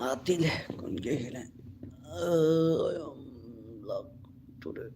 Adil. Gün gelen. Ayağımla duruyor.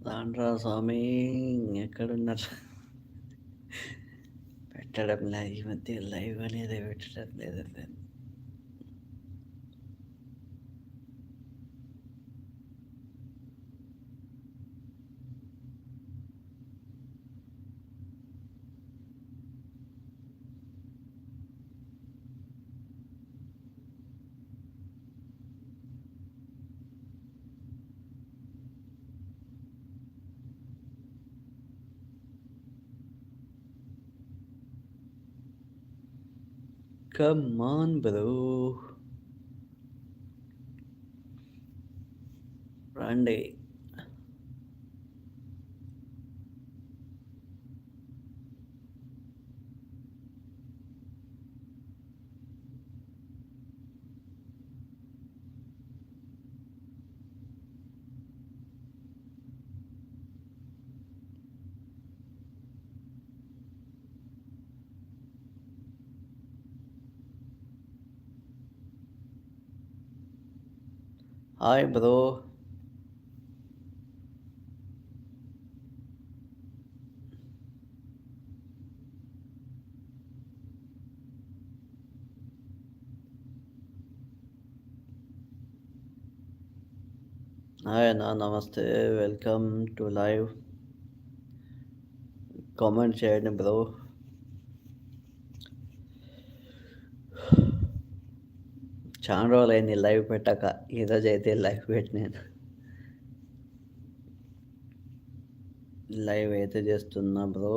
రాండ్రా స్వామి ఎక్కడున్నారు పెట్టడం లేదు ఈ మధ్య లైవ్ అనేది పెట్టడం లేదు Come on, bro. Randy. Hi bro. Hi na Namaste. Welcome to live. Comment, share, bro. చాలా రోజులు అయింది లైవ్ పెట్టాక ఈరోజు అయితే లైవ్ పెట్టినాను లైవ్ అయితే చేస్తున్నా బ్రో.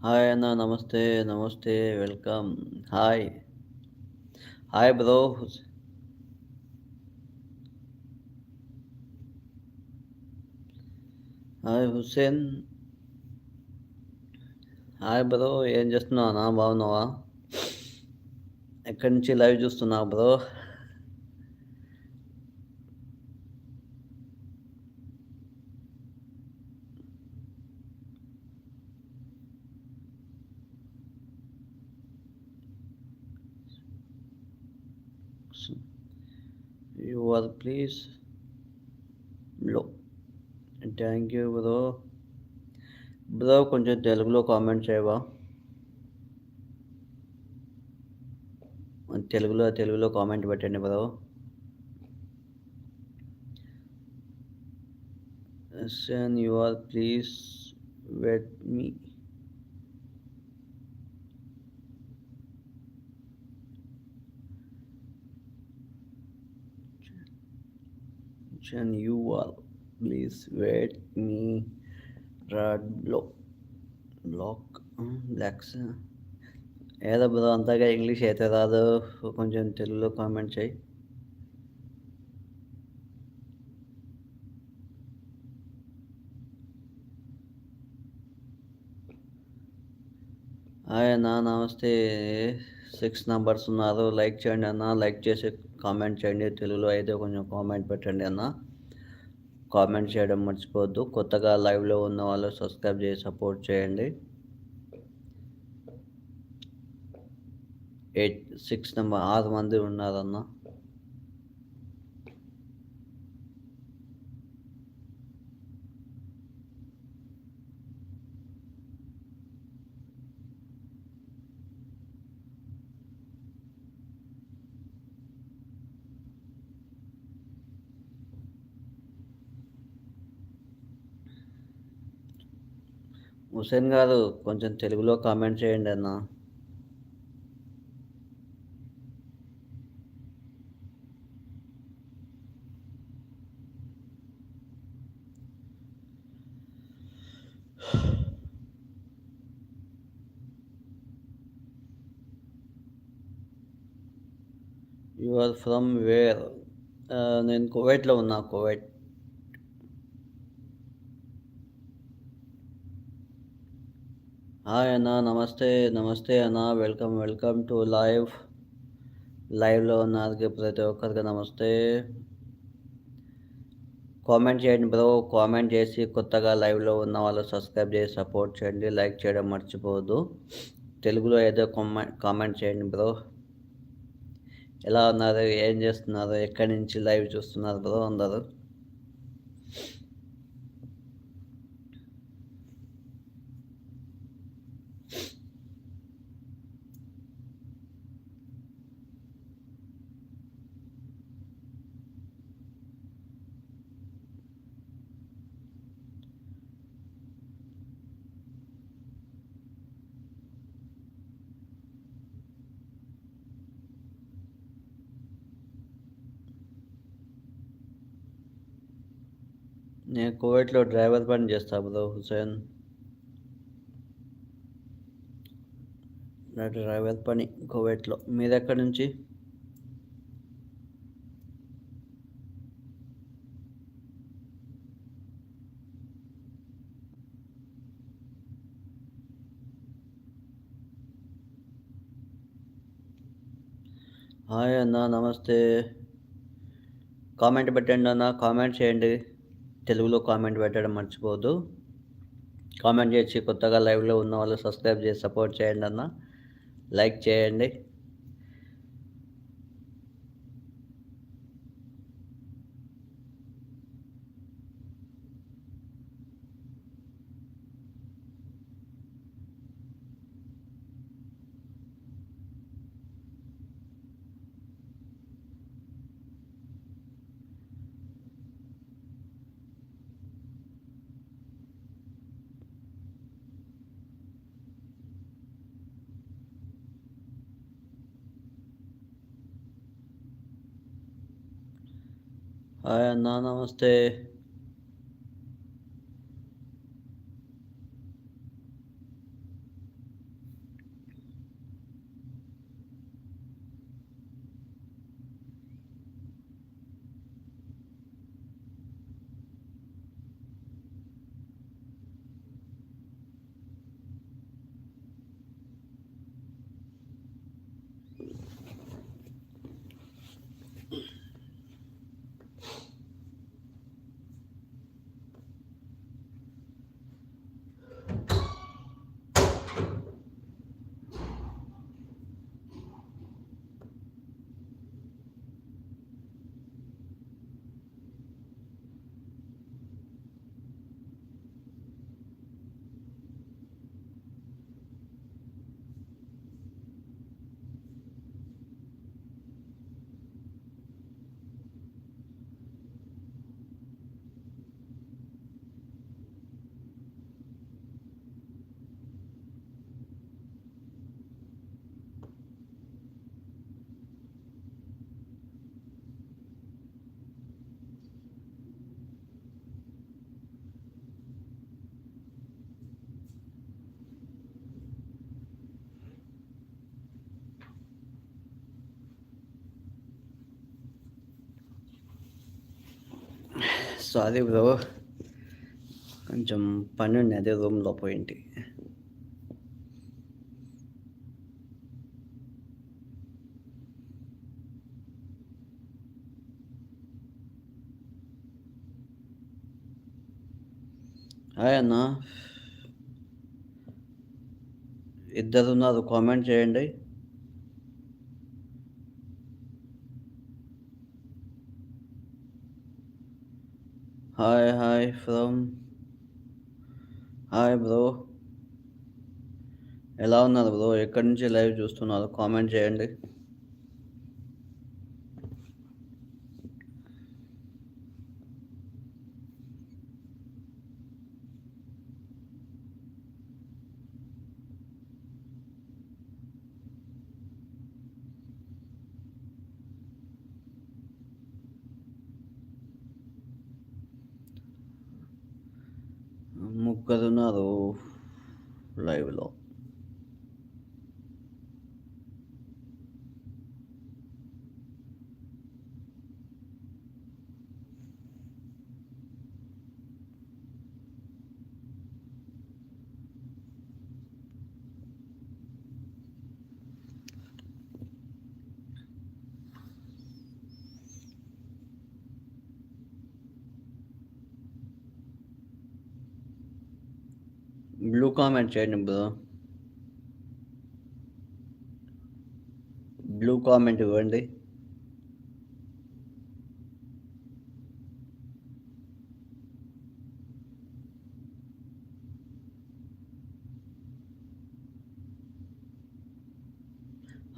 హాయ్ అన్న నమస్తే నమస్తే welcome hi hi bro hi Hussain hi bro ఏం చేస్తున్నావు? అన్న బాగున్నావా? ఎక్కడి నుంచి లైవ్ చూస్తున్నావు బ్రో యువర్ ప్లీజ్లో థ్యాంక్ యూ బ్రో బ్రో కొంచెం తెలుగులో కామెంట్ చేయవా? తెలుగులో తెలుగులో కామెంట్ పెట్టండి bro send you are please wait me attention you are please wait me rod blow black blocks ఏదో బ్రో అంతగా ఇంగ్లీష్ అయితే రాదు. కొంచెం తెలుగులో కామెంట్ చేయి. హాయ్ నమస్తే. సిక్స్ నంబర్స్ ఉన్నారు. లైక్ చేయండి అన్న. లైక్ చేసే కామెంట్ చేయండి. తెలుగులో అయితే కొంచెం కామెంట్ పెట్టండి అన్న. కామెంట్ చేయడం మర్చిపోవద్దు. కొత్తగా లైవ్లో ఉన్న వాళ్ళు సబ్స్క్రైబ్ చేసి సపోర్ట్ చేయండి. ఎయిట్ సిక్స్ నెంబర్ ఆరు మంది ఉన్నారన్న. హుసేన్ గారు కొంచెం తెలుగులో కామెంట్ చేయండి అన్న. యు ఆర్ ఫ్రమ్ వేర్ నేను కువైట్లో ఉన్నా కువైట్. హాయ్ అన్న నమస్తే నమస్తే అన్న వెల్కమ్ వెల్కమ్ టు లైవ్ లైవ్లో ఉన్నది ప్రతి ఒక్కరికి నమస్తే. కామెంట్ చేయండి బ్రో కామెంట్ చేసి కొత్తగా లైవ్లో ఉన్న వాళ్ళు సబ్స్క్రైబ్ చేసి సపోర్ట్ చేయండి. లైక్ చేయడం మర్చిపోవద్దు. తెలుగులో ఏదో కామెంట్ కామెంట్ చేయండి బ్రో ఎలా ఉన్నారు? ఏం చేస్తున్నారు? ఎక్కడి నుంచి లైవ్ చూస్తున్నారు బ్రో అందరూ నేను కువైట్లో డ్రైవర్ పని చేస్తా బ్రో హుసేన్ నా డ్రైవర్ పని కువైట్లో మీరు ఎక్కడి నుంచి? హాయ్ అన్న నమస్తే. కామెంట్ పెట్టండి అన్న కామెంట్ చేయండి. తెలుగులో కామెంట్ పెట్టడం మర్చిపోవద్దు. కామెంట్ చేసి కొత్తగా లైవ్లో ఉన్న వాళ్ళు సబ్స్క్రైబ్ చేసి సపోర్ట్ చేయండి అన్న. లైక్ చేయండి. హాయ్ అన్న సో అదే బ్రో కొంచెం పని ఉంది అదే రూమ్లో పోయింటి. హాయ్ అన్న. ఇద్దరున్నారు. కామెంట్ చేయండి. Hi hi from hi bro ఎలా ఉన్నారు బ్రో ఎక్కడి నుంచి లైవ్ చూస్తున్నారు? కామెంట్ చేయండి. ముగ్గురున్నారు లైవ్లో బ్లూ కామెంట్ చేయండి బ్రో బ్లూ కామెంట్ ఇవ్వండి.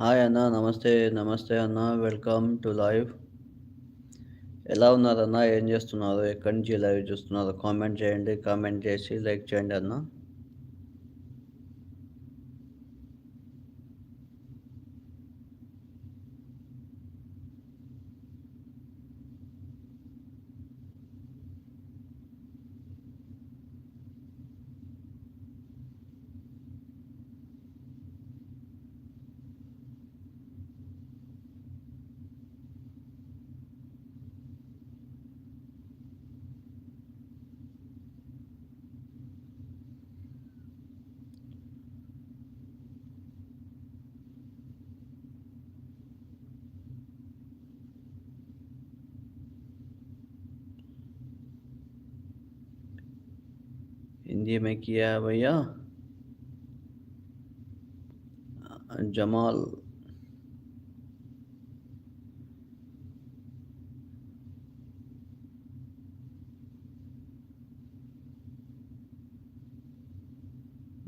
హాయ్ అన్న నమస్తే నమస్తే అన్న వెల్కమ్ టు లైవ్ ఎలా ఉన్నారన్నా ఏం చేస్తున్నారు ఎక్కడి నుంచి లైవ్ చూస్తున్నారు కామెంట్ చేయండి కామెంట్ చేసి లైక్ చేయండి అన్నా. हिंदी में किया है भैया Jamal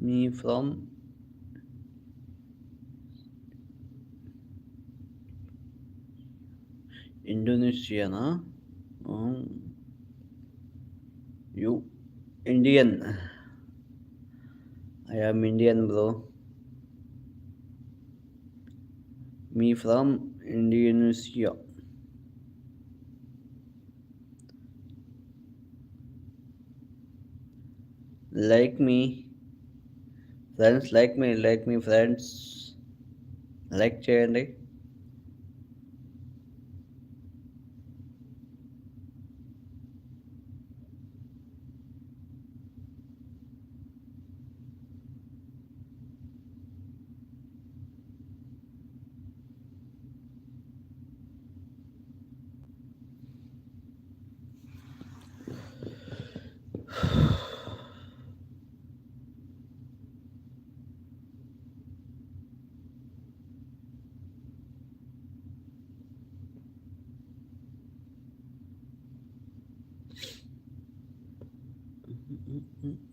me from Indonesia na um, Indian I am Indian bro me from Indonesia like me friends like me like me friends like చేయండి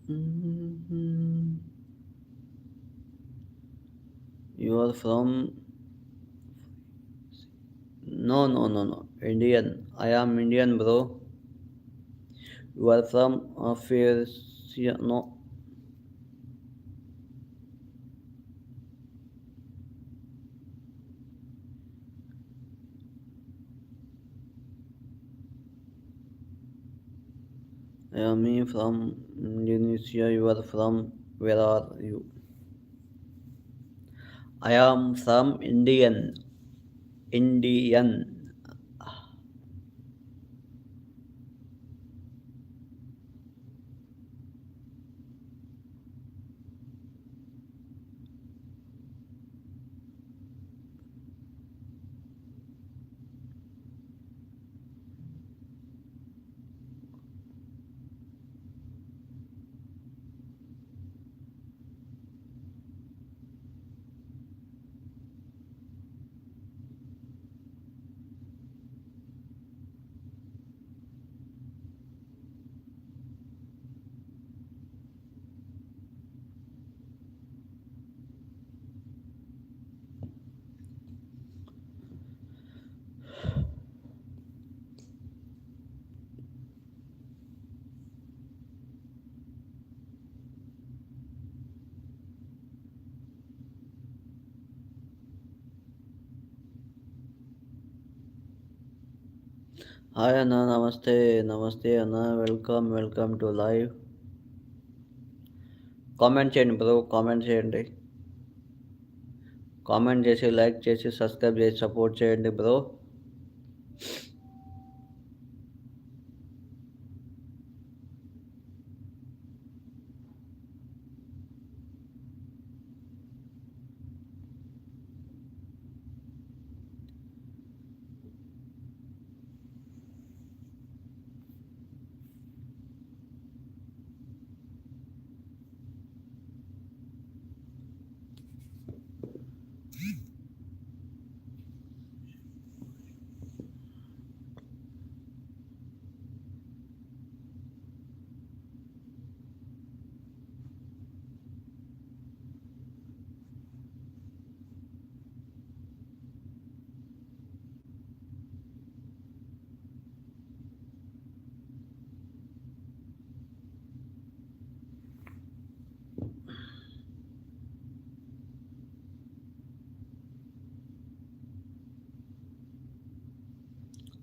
Mm-hmm. You are from No no no no Indian. I am Indian bro. You are from Afghanistan. No. I am from Indonesia. You are from where are you? I am from Indian. Indian. Hi అన్న నమస్తే నమస్తే అన్న welcome welcome to live. Comment చేయండి bro comment చేయండి. Comment చేసి like చేసి subscribe చేసి support చేయండి బ్రో.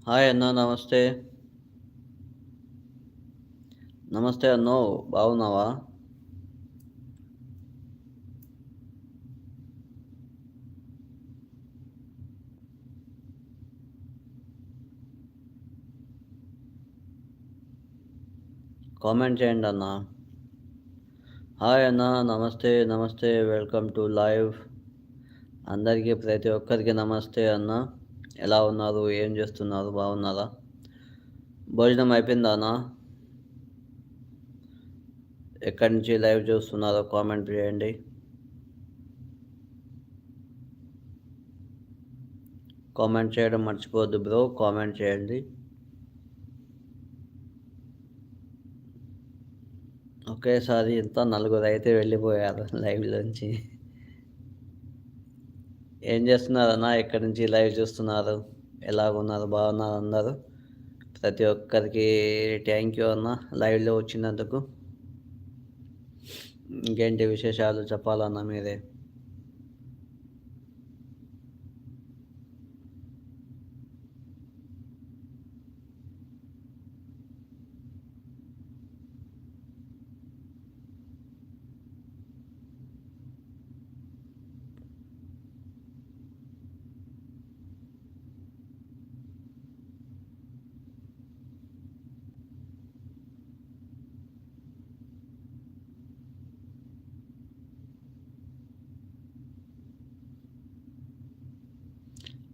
హాయ్ అన్న నమస్తే. నమస్తే అన్నో బాగున్నావా? కామెంట్ చేయండి అన్న. హాయ్ అన్న నమస్తే నమస్తే వెల్కమ్ టు లైవ్. అందరికీ ప్రతి ఒక్కరికి నమస్తే అన్నా. ఎలా ఉన్నారు? ఏం చేస్తున్నారు? బాగున్నారా? భోజనం అయిపోయిందానా ఎక్కడి నుంచి లైవ్ చూస్తున్నారో కామెంట్ చేయండి. కామెంట్ చేయడం మర్చిపోవద్దు బ్రో కామెంట్ చేయండి. ఒకేసారి ఇంత నలుగురు అయితే వెళ్ళిపోయారు లైవ్లోంచి ఏం చేస్తున్నారన్నా ఎక్కడి నుంచి లైవ్ చూస్తున్నారు? ఎలాగున్నారు బాగున్నారు అన్నారు ప్రతి ఒక్కరికి థ్యాంక్ యూ అన్న. లైవ్లో వచ్చినందుకు. ఇంకేంటి విశేషాలు చెప్పాలన్నా మీరే?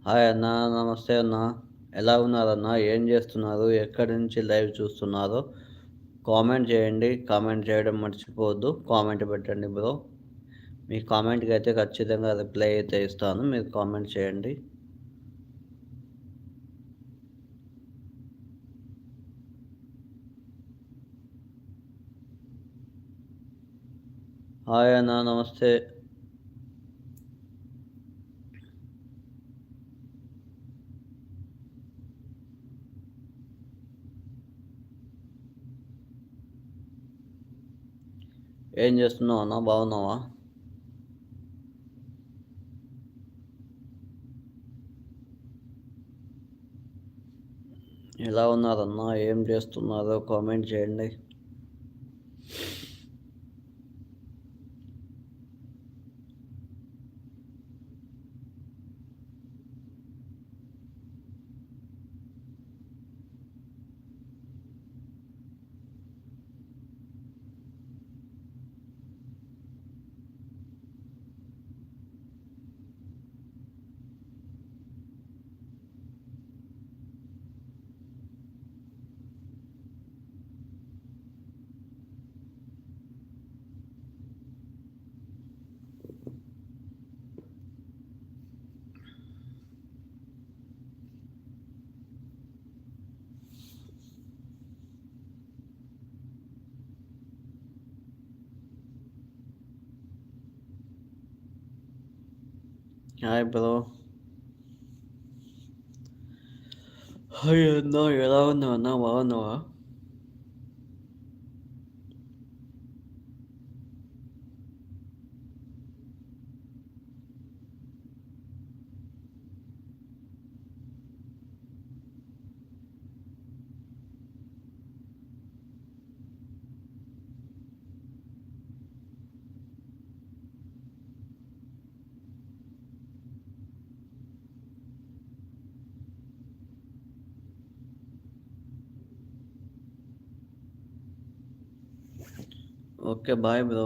హాయ్ అన్న నమస్తే అన్న. ఎలా ఉన్నారన్న? ఏం చేస్తున్నారు? ఎక్కడి నుంచి లైవ్ చూస్తున్నారో? కామెంట్ చేయండి. కామెంట్ చేయడం మర్చిపోవద్దు. కామెంట్ పెట్టండి బ్రో. మీ కామెంట్కి అయితే ఖచ్చితంగా రిప్లై అయితే ఇస్తాను. మీరు కామెంట్ చేయండి. హాయ్ అన్న నమస్తే. ఏం చేస్తున్నావు అన్న? బాగున్నావా? ఎలా ఉన్నారన్నా? ఏం చేస్తున్నారో కామెంట్ చేయండి. Hi, bro. Hayır, no, no, no, no, no, no. Okay bye bro